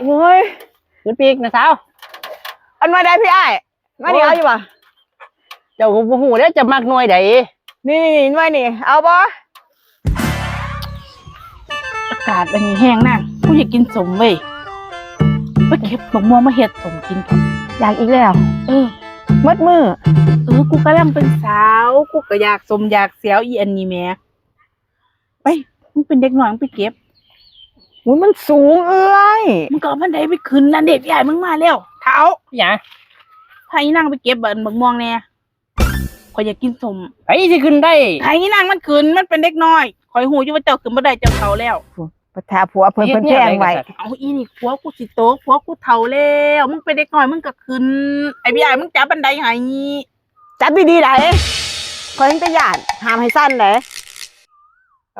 โอ้ยขึ้นปีกนะสาว อันมาได้พี่ไอ้ายมานี่โอ้ย เอาอยู่ป่ะเจ้าก็บ่ฮู้แล้วจะมักหน่วยใดนี่นี่นี่มานี่ เอาบ่อากาศอันนี้แห้งนั่งกูอยากกินสมเว้ยมาเก็บบักม่วงมาเฮ็ดสมกินก่อนอยากอีกแล้ว เออ มืดมือเออ กูกำลังเป็นสาว กูก็อยากสมอยากเสียวอีอันนี้แหม่ไปมึงเป็นเด็กน้อยมึงไปเก็บ อุ้ยมันสูงเอ้ยมึงก็เอาบันไดไปขึ้นนั่นเด็กใหญ่มึงมาแล้วเท้าหยังพาอีนางไปเก็บบันบักม่วงแน่ขอยอยากกินสมไผสิขึ้นได้พาอีนางมันขึ้นมันเป็นเด็กน้อยขอยหูอยู่ว่าเจ้าขึ้นบ่ได้เจ้าเฒ่าแล้วประทาผัวเพิ่นเพิ่นแพงไว้เอาอีนี่ผัวกูสิโตกผัวกูเฒ่าแล้วมึงเป็นเด็กน้อยมึงก็ขึ้นไอ้พี่ใหญ่มึงจับบันไดให้จับดีๆได้คอยเห็นแตะยานห้ามให้สั้นเลย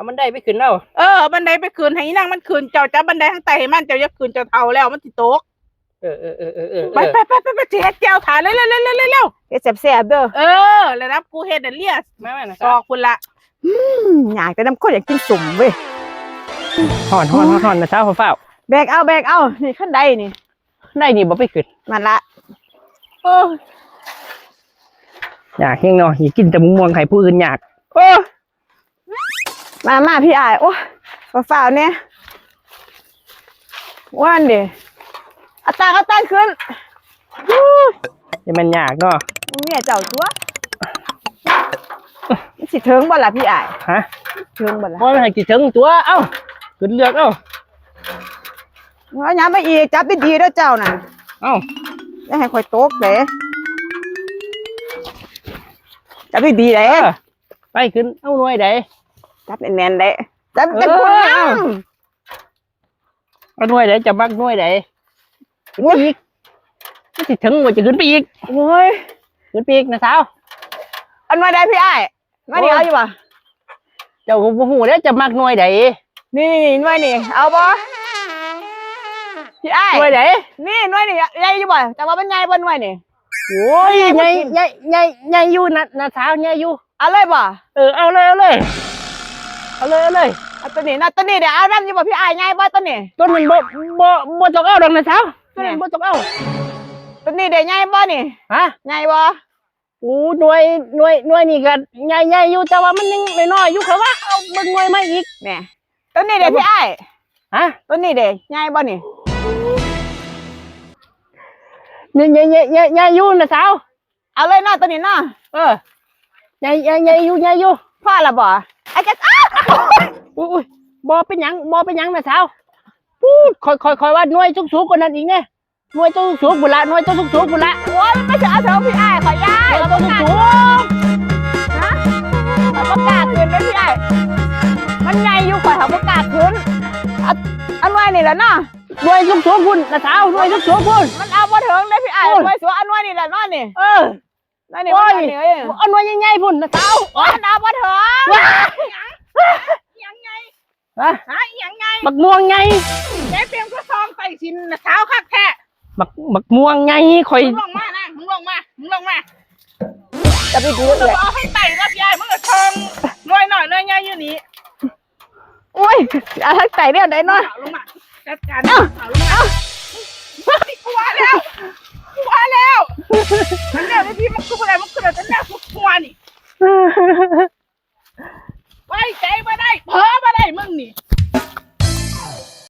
เอามันได้ไปขึ้นแล้วเออบันไดไปคืนให้อีนางมันคืนเจ้าจับบันไดข้างใต้ให้มันเจ้าอย่าคืนเจ้าเฒ่าแล้วมันสิโตกเออเออเออเออเออไปไปไปไปไปเฮ็ดแก้วถ่ายเร็วเร็วเร็วเร็วเร็วเฮ็ดแซ่บๆเด้อเออแล้วรับกูเฮ็ดอันเลียสมามานะบสาอวกคุณละอืมอยากแต่น้ำข้นอยากกินสุ่มเว้ยฮ้อนฮ้อนฮ้อนฮ้อนนะสาวฟ้าวแบกเอาแบกเอานี่ขั้นใดนี่ๆได้นี่บ่ไปขึ้นมันละโอ้อยากเฮงเนาะอยากกินแต่มะม่วงไข่ผู้อื่นอยากโอ้ มามาพี่อาย โอ้ฝ่าวๆเนี่ยว่านดิเอาตางเอาตางขึ้นจะมันยากเนาะเมียเจ้าตัวมันสิเทิงบ่ล่ะพี่อายฮะเทิงบ่ล่ะบ่ให้กี่ถึงตัว เอ้าขึ้นเลือกเอ้าว่าหยังมาอีกจับดีๆเด้อเจ้าน่ะเอ้าอย่าให้ข่อยตกเด้จับดีๆเด้เออไปขึ้น เอาหน่วยใด จับแน่นๆเด้จับจับเออคุณยังเอาหน่วยใดจะมักหน่วยใดขึ้นไปอีกมันสิถึงว่าจะขึ้นไปอีกโอ้ยขึ้นไปอีกนะสาวอันมาได้พี่อ้ายมานี่โอ้ยเอาอยู่ป่ะเจ้าก็บ่ฮู้แล้วจะมักหน่วยใดนี่นี่นี่หน่วยนี่เอาบ่พี่อ้ายหน่วยใดนี่หน่วยนี่ใหญ่อยู่บ่แต่ว่ามันใหญ่บ่หน่วยนี่โอ้ยใหญ่ใหญ่ใหญ่ใหญ่อยู่นะนะสาวใหญ่อยู่เอาเลยบ่เออเอาเลยเอาเลย เอาเลยเอาเลยเอาตัวนี้นะตัวนี้เดี๋ยวเอาน้ำอยู่บ่พี่อ้ายใหญ่บ่ตัวนี้ ต้นมันบ่บ่บ่ต้องเอาดอกนะสาวต้นมันบ่ต้องเอาตัวนี้เดี๋ยวใหญ่บ่นี่ฮะใหญ่บ่โอ้หน่วยหน่วยหน่วยนี่ก็ใหญ่ใหญ่อยู่แต่ว่ามันยังน้อยๆอยู่เขาว่าเอาเบิ่งหน่วยมาอีกแหน่ตัวนี้เดี๋ยวพี่อ้ายฮะตัวนี้เดี๋ยวใหญ่บ่นี่ใหญ่ใหญ่ใหญ่ใหญ่ใหญ่อยู่นะสาวเอาเลยเนาะตัวนี้เนาะเออใหญ่ใหญ่ใหญ่อยู่ใหญ่อยู่พ่อละบ่ไอ้จะอ้าว อุ้ยอุ้ยบ่เป็นหยังบ่เป็นหยังนะสาวพูดคอยคอยคอยว่าหน่วยสูงๆกว่านั้นอีกเนี่ยหน่วยตัวสูงๆบุนละหน่วยตัวสูงๆบุนละโอ้ยไม่ใช่เอาเถอะพี่ไอ้ขอยายหน่วยตัวสูงนะเขาประกาศคืนไหมพี่ไอ้มันใหญ่อยู่กว่าเขาประกาศคืนอันไว้นี่แหละเนาะหน่วยสูงๆพุ่นะสาวหน่วยสูงๆพุ่นมันเอาบ่ถึงเลยพี่ไอ้โอ้ยไว้สัวอันไว้นี่แหละเนาะนี่เออนั่นนี่โอ้มันยอันนี่เอ้ยเอาหน่วยใหญ่ๆพุ่นนะสาวมันเอาบ่ถึง ยังไงฮะหาอีหยังไงบักม่วงไงแกเตรียมกระซองใส่ชินน่ะเท้าคักแท้บักบักม่วงไงคอยมึงลงมานะมึงลงมามึงลงมาจะไปดูมึงเลยเอาให้ไต่รับยายมึงก็ชองหน่อยหน่อยหน่อยใหญ่อยู่นี่โอ้ยเอาทักใส่เรื่องไหนเนาะเอาลงมาจัดการเอาลงมากลัวแล้วกลัวแล้วมันเดี๋ยวพี่มันคืออะไรมันคืออะไรแต่แรกกูกลัวนี่ไว้ใจมาได้เพ้อมาได้มึงนี่